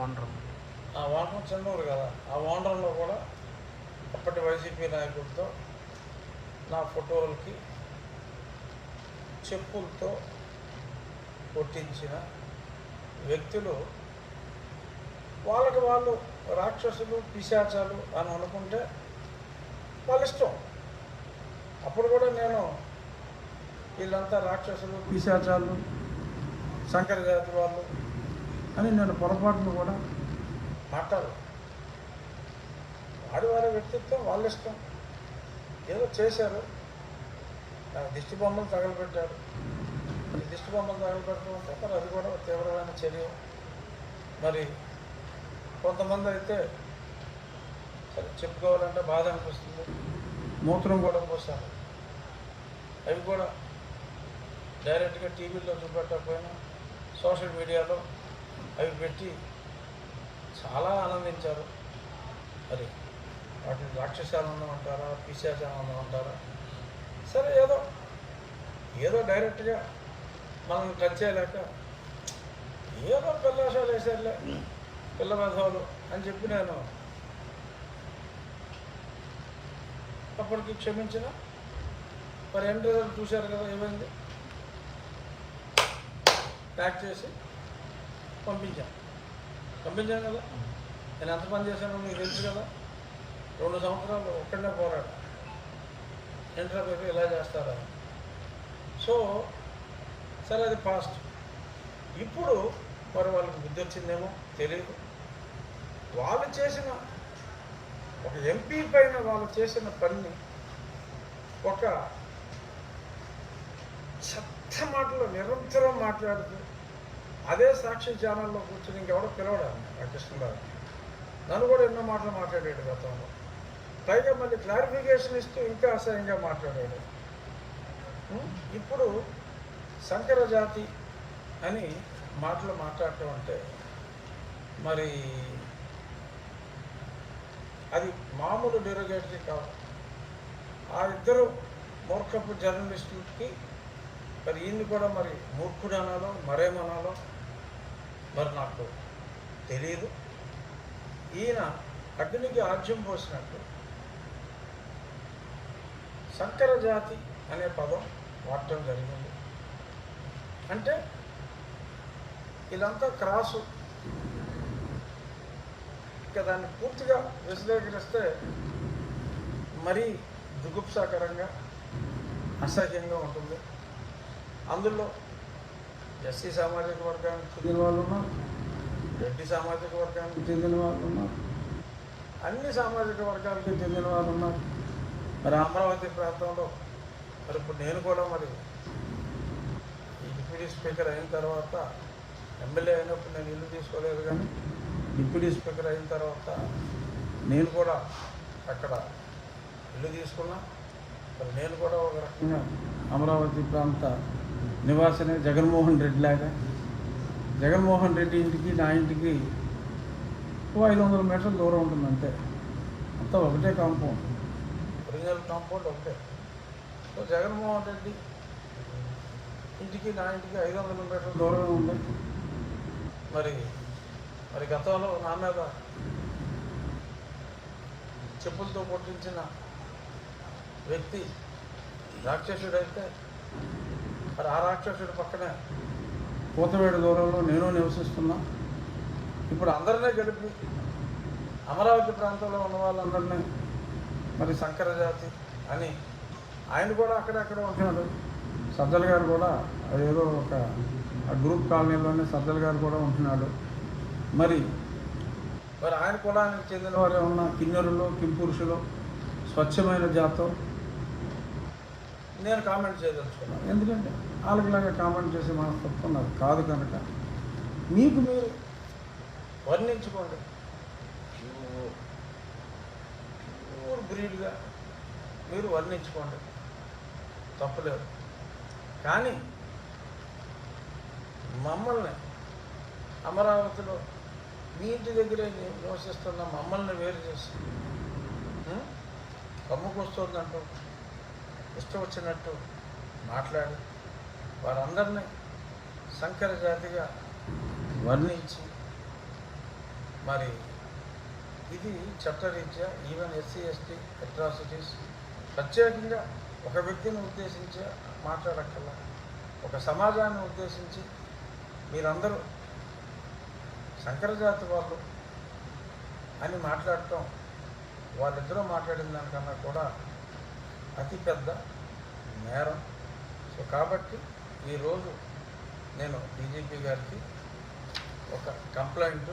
Owner. ఆ owner Chennur కదా ఆ ఓనర్లో కూడా అప్పటి వైసీపీ నాయకులతో నా ఫోటోలకి చెప్పులతో కొట్టించిన వ్యక్తులు వాళ్ళకి వాళ్ళు రాక్షసులు పిశాచాలు అని అనుకుంటే వాళ్ళ ఇష్టం. అప్పుడు కూడా నేను వీళ్ళంతా రాక్షసులు పిశాచాలు శంకర జాతి వాళ్ళు అని నేను పొరపాటును కూడా మాట్లాడు వాడి వారి వ్యక్తిత్వం వాళ్ళ ఇష్టం. ఏదో చేశారు. నాకు దిష్టి బొమ్మలు తగలబెట్టారు. మరి దిష్టి బొమ్మలు తగలబెట్టడం అంటే మరి అది కూడా తీవ్రమైన చర్య. మరి కొంతమంది అయితే సరే చెప్పుకోవాలంటే బాధ అనిపిస్తుంది. మూత్రం కూడా పోస్తారు అవి కూడా డైరెక్ట్గా టీవీలో చూపెట్టకపోయినా సోషల్ మీడియాలో అవి పెట్టి చాలా ఆనందించారు. మరి వాటిని రాక్షసానందం అంటారా పిశాచానందం అంటారా? సరే ఏదో ఏదో డైరెక్ట్గా మనం టచ్ చేయలేక ఏదో పిల్లాశాలు వేసారులే పిల్ల మెధవులు అని చెప్పి నేను అప్పటికి క్షమించిన. మరి ఎండ్ రిజల్ట్ చూశారు కదా ఏమైంది? ప్యాక్ చేసి పంపించాను. పంపించాను కదా? నేను ఎంత పని చేశానో మీకు తెలుసు కదా? రెండు సంవత్సరాలు ఒక్కడనే పోరాడు. ఏంట్రా పేపర్ ఇలా చేస్తారా? సో సరే అది పాస్ట్. ఇప్పుడు మరి వాళ్ళకి బుద్ధి వచ్చిందేమో తెలియదు వాళ్ళు చేసిన ఒక ఎంపీ పైన వాళ్ళు చేసిన పని ఒక చెత్త మాటలో నిరంతరం మాట్లాడుతూ అదే సాక్షి ఛానల్లో కూర్చొని ఇంకెవడో పిలవడాను ఆ కృష్ణరావు నన్ను కూడా ఎన్నో మాటలు మాట్లాడాడు గతంలో. పైగా మళ్ళీ క్లారిఫికేషన్ ఇస్తూ ఇంకా అసహ్యంగా మాట్లాడాడు. ఇప్పుడు శంకర జాతి అని మాటలు మాట్లాడటం అంటే మరి అది మామూలు డెరోగేటరీ కాదు. ఆ ఇద్దరు మూర్ఖపు జర్నలిస్టులకి మరి ఈయన్ని కూడా మరి మూర్ఖుడు అనాలో మరేమనాలో? మరి నాకు తెలియదు ఈయన అగ్నికి ఆజ్యం పోసినట్టు సంకరజాతి అనే పదం వాడటం జరిగింది. అంటే ఇదంతా క్రాసు. ఇక దాన్ని పూర్తిగా విశ్లేషిస్తే మరీ దుగుప్సాకరంగా అసహ్యంగా ఉంటుంది. అందులో ఎస్సీ సామాజిక వర్గానికి చెందిన వాళ్ళు ఉన్నారు రెడ్డి సామాజిక వర్గానికి చెందిన వాళ్ళు ఉన్నారు అన్ని సామాజిక వర్గాలకి చెందిన వాళ్ళు ఉన్నారు మరి అమరావతి ప్రాంతంలో మరి ఇప్పుడు నేను కూడా మరి డిప్యూటీ స్పీకర్ అయిన తర్వాత ఎమ్మెల్యే అయినప్పుడు నేను ఇల్లు తీసుకోలేదు కానీ డిప్యూటీ స్పీకర్ అయిన తర్వాత నేను కూడా అక్కడ ఇల్లు తీసుకున్నా. మరి నేను కూడా ఒక రకంగా అమరావతి ప్రాంత నివాసనే జగన్మోహన్ రెడ్డి లాగా. జగన్మోహన్ రెడ్డి ఇంటికి నా ఇంటికి ఓ ఐదు వందల మీటర్ల దూరం ఉంటుంది అంతే. అంతా ఒకటే కాంపౌండ్. ఒరిజినల్ కాంపౌండ్ ఒకటే. సో జగన్మోహన్ రెడ్డి ఇంటికి నా ఇంటికి ఐదు వందల మీటర్ల దూరం ఉంది. మరి మరి గతంలో నా మీద చెప్పులతో కొట్టించిన వ్యక్తి రాక్షసుడైతే మరి ఆ రాక్షసుడి పక్కనే కూతవేడు దూరంలో నేను నివసిస్తున్నా. ఇప్పుడు అందరినీ గడిపి అమరావతి ప్రాంతంలో ఉన్న వాళ్ళందరినీ మరి శంకరజాతి అని ఆయన కూడా అక్కడక్కడ ఉంటున్నాడు. సజ్జల గారు కూడా ఏదో ఒక గ్రూప్ కాలనీలోనే సజ్జల గారు కూడా ఉంటున్నాడు. మరి మరి ఆయన కులానికి చెందిన వారు ఏమన్నా కిన్నెరులు కింపురుషులు స్వచ్ఛమైన జాతం నేను కామెంట్ చేయదలుచుకున్నాను ఎందుకంటే వాళ్ళకిలాగా కామెంట్ చేసే మనస్తత్వం నాకు కాదు కనుక. మీకు మీరు వర్ణించుకోండి. ప్యూర్ ప్యూర్ బ్రీడ్గా మీరు వర్ణించుకోండి. తప్పలేదు. కానీ మమ్మల్ని అమరావతిలో మీ ఇంటి దగ్గరే నివసిస్తున్న మమ్మల్ని వేరు చేసి? కమ్ముకొస్తుందంటూ ఇష్టం వచ్చినట్టు మాట్లాడి వారందరినీ సంకర జాతిగా వర్ణించి మరి ఇది చట్టరీత్యా ఈవెన్ ఎస్సీ ఎస్టీ అట్రాసిటీస్ ప్రత్యేకంగా ఒక వ్యక్తిని ఉద్దేశించి మాట్లాడక్కల ఒక సమాజాన్ని ఉద్దేశించి మీరందరూ శంకరజాతి వాళ్ళు అని మాట్లాడటం వాళ్ళిద్దరూ మాట్లాడిన దానికన్నా కూడా అతిపెద్ద నేరం. సో కాబట్టి ఈరోజు నేను డీజీపీ గారికి ఒక కంప్లైంట్